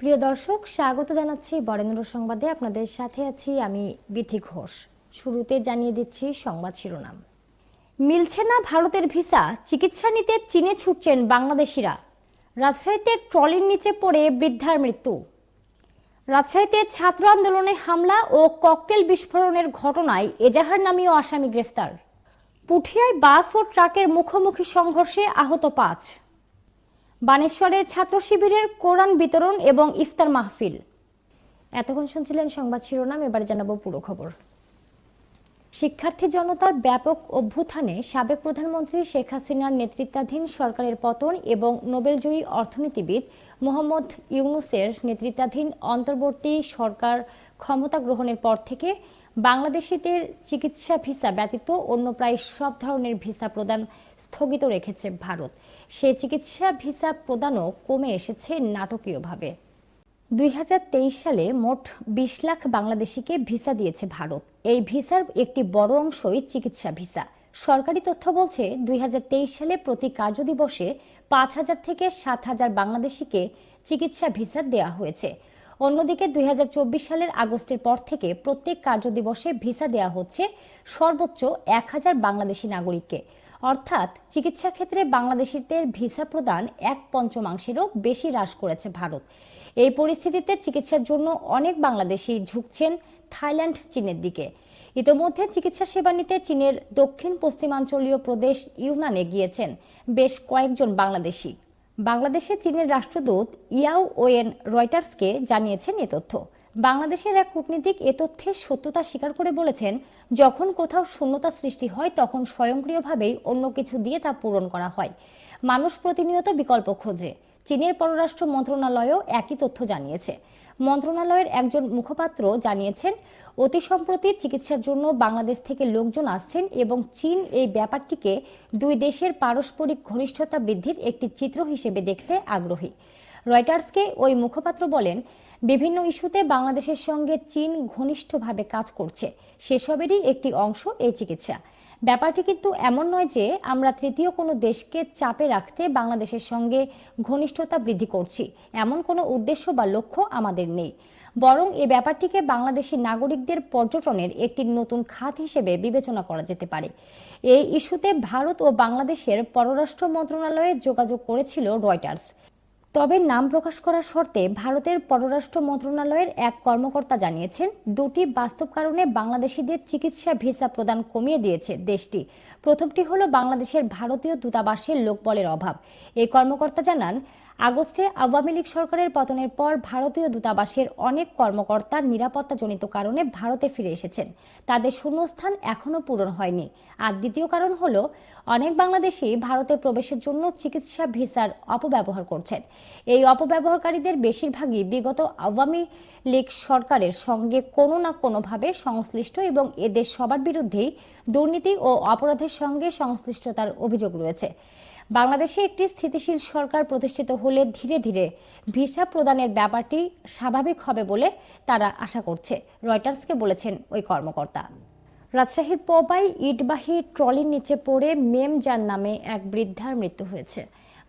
প্রিয় দর্শক, স্বাগত জানাচ্ছি বরেন্দ্র সংবাদে। আপনাদের সাথে আছি আমি বিথি ঘোষ। শুরুতে জানিয়ে দিচ্ছি সংবাদ শিরোনাম। মিলছে না ভারতের ভিসা, চিকিৎসা নিতে চীনে ছুটছেন বাংলাদেশিরা। রাজশাহীতে ট্রলির নিচে পড়ে বৃদ্ধার মৃত্যু। রাজশাহীতে ছাত্র আন্দোলনে হামলা ও ককটেল বিস্ফোরণের ঘটনায় এজাহার নামীয় আসামি গ্রেফতার। পুঠিয়ায় বাস ও ট্রাকের মুখোমুখি সংঘর্ষে আহত পাঁচ। বানেশ্বরে ছাত্র শিবিরের কোরআন বিতরণ এবং ইফতার মাহফিল। এতক্ষণ শুনছিলেন সংবাদ শিরোনাম, এবার জানাব পুরো খবর। শিক্ষার্থী জনতার ব্যাপক অভ্যুত্থানে সাবেক প্রধানমন্ত্রী শেখ হাসিনার নেতৃত্বাধীন সরকারের পতন এবং নোবেলজয়ী অর্থনীতিবিদ মোহাম্মদ ইউনুসের নেতৃত্বাধীন অন্তর্বর্তী সরকার ক্ষমতা গ্রহণের পর থেকে বাংলাদেশিদের চিকিৎসা ভিসা ব্যতীত অন্য প্রায় সব ধরনের ভিসা প্রদান স্থগিত রেখেছে ভারত। সে চিকিৎসা ভিসা প্রদানও কমে এসেছে নাটকীয়ভাবে। দুই হাজার তেইশ সালে মোট বিশ লাখ বাংলাদেশিকে ভিসা দিয়েছে ভারত। এই ভিসার একটি বড় অংশই চিকিৎসা ভিসা। সরকারি তথ্য বলছে, দুই হাজার তেইশ সালে প্রতি কার্যদিবসে পাঁচ হাজার থেকে সাত হাজার বাংলাদেশিকে চিকিৎসা ভিসা দেওয়া হয়েছে। অন্যদিকে, দুই হাজার চব্বিশ সালের আগস্টের পর থেকে প্রত্যেক কার্যদিবসে ভিসা দেওয়া হচ্ছে সর্বোচ্চ এক হাজার বাংলাদেশি নাগরিককে। অর্থাৎ চিকিৎসা ক্ষেত্রে বাংলাদেশিদের ভিসা প্রদান এক পঞ্চমাংশেরও বেশি হ্রাস করেছে ভারত। এই পরিস্থিতিতে চিকিৎসার জন্য অনেক বাংলাদেশি ঝুঁকছেন থাইল্যান্ড, চীনের দিকে। ইতোমধ্যে চিকিৎসা সেবা নিতে চীনের দক্ষিণ পশ্চিমাঞ্চলীয় প্রদেশ ইউনানে গিয়েছেন বেশ কয়েকজন বাংলাদেশি। বাংলাদেশে চীনের রাষ্ট্রদূত ইয়াও ওয়েন রয়টার্সকে জানিয়েছেন এ তথ্য। বাংলাদেশের এক কূটনীতিক এ তথ্যের সত্যতা স্বীকার করে বলেছেন, যখন কোথাও শূন্যতা সৃষ্টি হয়, তখন স্বয়ংক্রিয়ভাবেই অন্য কিছু দিয়ে তা পূরণ করা হয়। মানুষ প্রতিনিয়ত বিকল্প খোঁজে। চীনের পররাষ্ট্র মন্ত্রণালয়ও একই তথ্য জানিয়েছে। মন্ত্রণালয়ের একজন মুখপাত্র জানিয়েছেন, অতি সম্প্রতি চিকিৎসার জন্য বাংলাদেশ থেকে লোকজন আসছেন এবং চীন এই ব্যাপারটিকে দুই দেশের পারস্পরিক ঘনিষ্ঠতা বৃদ্ধির একটি চিত্র হিসেবে দেখতে আগ্রহী। রয়টার্সকে ওই মুখপাত্র বলেন বিভিন্ন ইস্যুতে বাংলাদেশের সঙ্গে চীন ঘনিষ্ঠভাবে কাজ করছে। সেসবেরই একটি অংশ এই চিকিৎসা। ব্যাপারটি কিন্তু এমন নয় যে আমরা তৃতীয় কোনো দেশকে চাপে রাখতে বাংলাদেশের সঙ্গে ঘনিষ্ঠতা বৃদ্ধি করছি। এমন কোনো উদ্দেশ্য বা লক্ষ্য আমাদের নেই। বরং এ ব্যাপারটিকে বাংলাদেশি নাগরিকদের পর্যটনের একটি নতুন খাত হিসেবে বিবেচনা করা যেতে পারে। এই ইস্যুতে ভারত ও বাংলাদেশের পররাষ্ট্র মন্ত্রণালয়ে যোগাযোগ করেছিল রয়টার্স। তবে নাম প্রকাশ করার শর্তে ভারতের পররাষ্ট্র মন্ত্রণালয়ের এক কর্মকর্তা জানিয়েছেন, দুটি বাস্তব কারণে বাংলাদেশিদের চিকিৎসা ভিসা প্রদান কমিয়ে দিয়েছে দেশটি। প্রথমটি হলো বাংলাদেশের ভারতীয় দূতাবাসের লোকবলের অভাব। এই কর্মকর্তা জানান আগস্টে আওয়ামী লীগ সরকারের পতনের পর ভারতীয় দূতাবাসের অনেক কর্মকর্তা নিরাপত্তাজনিত কারণে ভারতে ফিরে এসেছেন। তাদের শূন্যস্থান এখনও পূরণ হয়নি। আর দ্বিতীয় কারণ হল, অনেক বাংলাদেশি ভারতে প্রবেশের জন্য চিকিৎসা ভিসার অপব্যবহার করছেন। এই অপব্যবহারকারীদের বেশিরভাগই বিগত আওয়ামী লীগ সরকারের সঙ্গে কোনো না কোনোভাবে সংশ্লিষ্ট এবং এদের সবার বিরুদ্ধেই দুর্নীতি ও অপরাধের সঙ্গে সংশ্লিষ্টতার অভিযোগ রয়েছে। বাংলাদেশে একটি স্থিতিশীল সরকার প্রতিষ্ঠিত হলে ধীরে ধীরে ভিসা প্রদানের ব্যাপারটি স্বাভাবিক হবে বলে তারা আশা করছে। রয়টার্সকে বলেছেন ওই কর্মকর্তা। রাজশাহীর পবাই ইটবাহী ট্রলির নিচে পড়ে মেম যার নামে এক বৃদ্ধার মৃত্যু হয়েছে।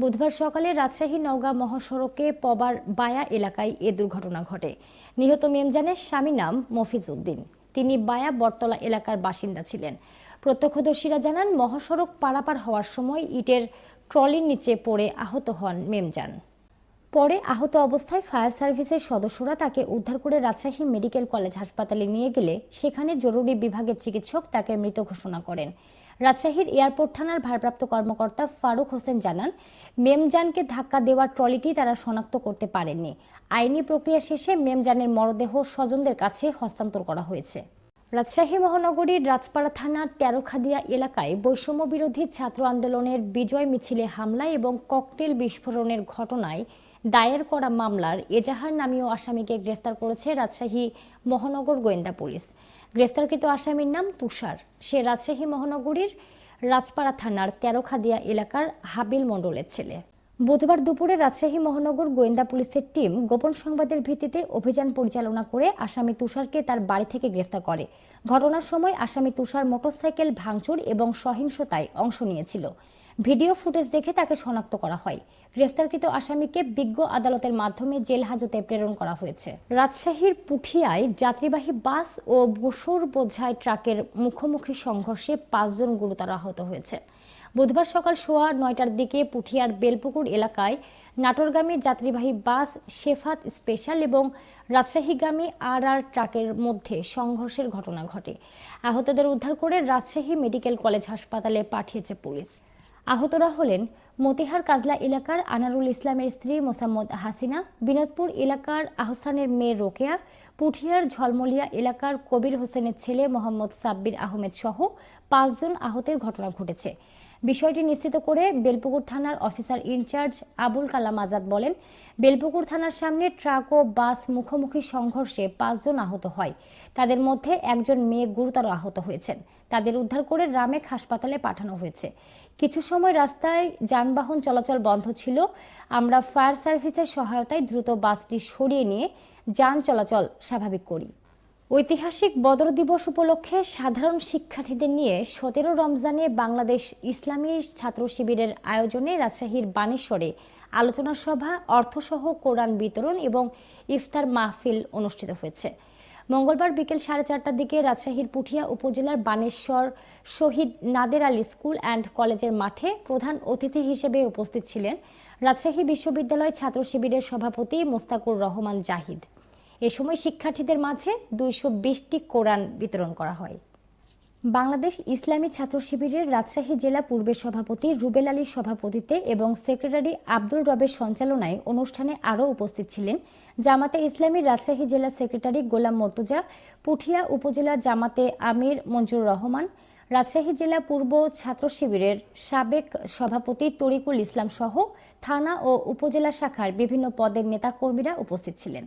বুধবার সকালে রাজশাহী নওগাঁ মহাসড়কে পবার বায়া এলাকায় এ দুর্ঘটনা ঘটে। নিহত মেমজানের স্বামী নাম মফিজ উদ্দিন। তিনি বায়া বটতলা এলাকার বাসিন্দা ছিলেন। প্রত্যক্ষদর্শীরা জানান, মহাসড়ক পারাপার হওয়ার সময় ইটের ট্রলির নিচে পড়ে আহত হন মেমজান। পরে আহত অবস্থায় ফায়ার সার্ভিসের সদস্যরা তাকে উদ্ধার করে রাজশাহী মেডিকেল কলেজ হাসপাতালে নিয়ে গেলে সেখানে জরুরি বিভাগের চিকিৎসক তাকে মৃত ঘোষণা করেন। রাজশাহীর এয়ারপোর্ট থানার ভারপ্রাপ্ত কর্মকর্তা ফারুক হোসেন জানান, মেমজানকে ধাক্কা দেওয়া ট্রলিটি তারা শনাক্ত করতে পারেননি। আইনি প্রক্রিয়া শেষে মেমজানের মরদেহ স্বজনদের কাছে হস্তান্তর করা হয়েছে। রাজশাহী মহানগরীর রাজপাড়া থানার তেরোখাদিয়া এলাকায় বৈষম্য বিরোধী ছাত্র আন্দোলনের বিজয় মিছিলে হামলা এবং ককটেল বিস্ফোরণের ঘটনায় দায়ের করা মামলার এজাহার নামীয় আসামিকে গ্রেফতার করেছে রাজশাহী মহানগর গোয়েন্দা পুলিশ। গ্রেফতারকৃত আসামির নাম তুষার। সে রাজশাহী মহানগরীর রাজপাড়া থানার তেরোখাদিয়া এলাকার হাবিল মণ্ডলের ছেলে। বুধবার দুপুরে রাজশাহী মহানগর গোয়েন্দা পুলিশের টিম গোপন সংবাদের ভিত্তিতে অভিযান পরিচালনা করে আসামি তুষারকে তার বাড়ি থেকে গ্রেফতার করে। ঘটনার সময় আসামি তুষার মোটরসাইকেল ভাঙচুর এবং সহিংসতায় অংশ নিয়েছিল। ভিডিও ফুটেজ দেখে তাকে শনাক্ত করা হয়। গ্রেফতারকৃত আসামিকে বিজ্ঞ আদালতের মাধ্যমে জেল হাজতে প্রেরণ করা হয়েছে। রাজশাহীর পুঠিয়ায় যাত্রীবাহী বাস ও বসুর বোঝাই ট্রাকের মুখোমুখি সংঘর্ষে পাঁচজন গুরুতর আহত হয়েছে। বুধবার সকাল সোয়া নয়টার দিকে পুঠিয়ার বেলপুকুর এলাকায় নাটোরগামী যাত্রীবাহী বাস শেফাত স্পেশাল এবং রাজশাহীগামী আর আর ট্রাকের মধ্যে সংঘর্ষের ঘটনা ঘটে। আহতদের উদ্ধার করে রাজশাহী মেডিকেল কলেজ হাসপাতালে পাঠিয়েছে পুলিশ। আহতরা হলেন মতিহার কাজলা এলাকার আনারুল ইসলামের স্ত্রী মোসাম্মদ হাসিনা, বিনোদপুর এলাকার আহসানের মেয়ে রোকেয়া, পুঠিয়ার ঝলমলিয়া এলাকার কবির হোসেনের ছেলে মোহাম্মদ সাব্বির আহমেদ সহ পাঁচজন আহতের ঘটনা ঘটেছে। বিষয়টি নিশ্চিত করে বেলপুকুর থানার officer in charge Abul Kalam Azad বলেন, বেলপুকুর থানার সামনে ট্রাক ও বাস মুখোমুখি সংঘর্ষে পাঁচজন আহত হয়। তাদের মধ্যে একজন মেয়ে গুরুতর আহত হয়েছেন। তাদের উদ্ধার করে রামেক হাসপাতালে পাঠানো হয়েছে। কিছু সময় রাস্তায় যানবাহন চলাচল বন্ধ ছিল। আমরা ফায়ার সার্ভিসের সহায়তায় দ্রুত বাসটি সরিয়ে নিয়ে যান চলাচল স্বাভাবিক করি। ঐতিহাসিক বদর দিবস উপলক্ষে সাধারণ শিক্ষার্থীদের নিয়ে সতেরো রমজানে বাংলাদেশ ইসলামী ছাত্র শিবিরের আয়োজনে রাজশাহীর বানেশ্বরে আলোচনা সভা, অর্থসহ কোরআন বিতরণ এবং ইফতার মাহফিল অনুষ্ঠিত হয়েছে। মঙ্গলবার বিকেল সাড়ে চারটার দিকে রাজশাহীর পুঠিয়া উপজেলার বানেশ্বর শহীদ নাদের আলী স্কুল অ্যান্ড কলেজের মাঠে প্রধান অতিথি হিসেবে উপস্থিত ছিলেন রাজশাহী বিশ্ববিদ্যালয় ছাত্র শিবিরের সভাপতি মোস্তাকুর রহমান জাহিদ। এ সময় শিক্ষার্থীদের মাঝে দুইশো বিশটি কোরআন বিতরণ করা হয়। বাংলাদেশ ইসলামী ছাত্র শিবিরের রাজশাহী জেলা পূর্বের সভাপতি রুবেল আলীর সভাপতিত্বে এবং সেক্রেটারি আব্দুল রবের সঞ্চালনায় অনুষ্ঠানে আরও উপস্থিত ছিলেন জামাতে ইসলামী রাজশাহী জেলা সেক্রেটারি গোলাম মর্তুজা, পুঠিয়া উপজেলা জামাতে আমির মঞ্জুর রহমান, রাজশাহী জেলা পূর্ব ছাত্র শিবিরের সাবেক সভাপতি তরিকুল ইসলাম সহ থানা ও উপজেলা শাখার বিভিন্ন পদের নেতাকর্মীরা উপস্থিত ছিলেন।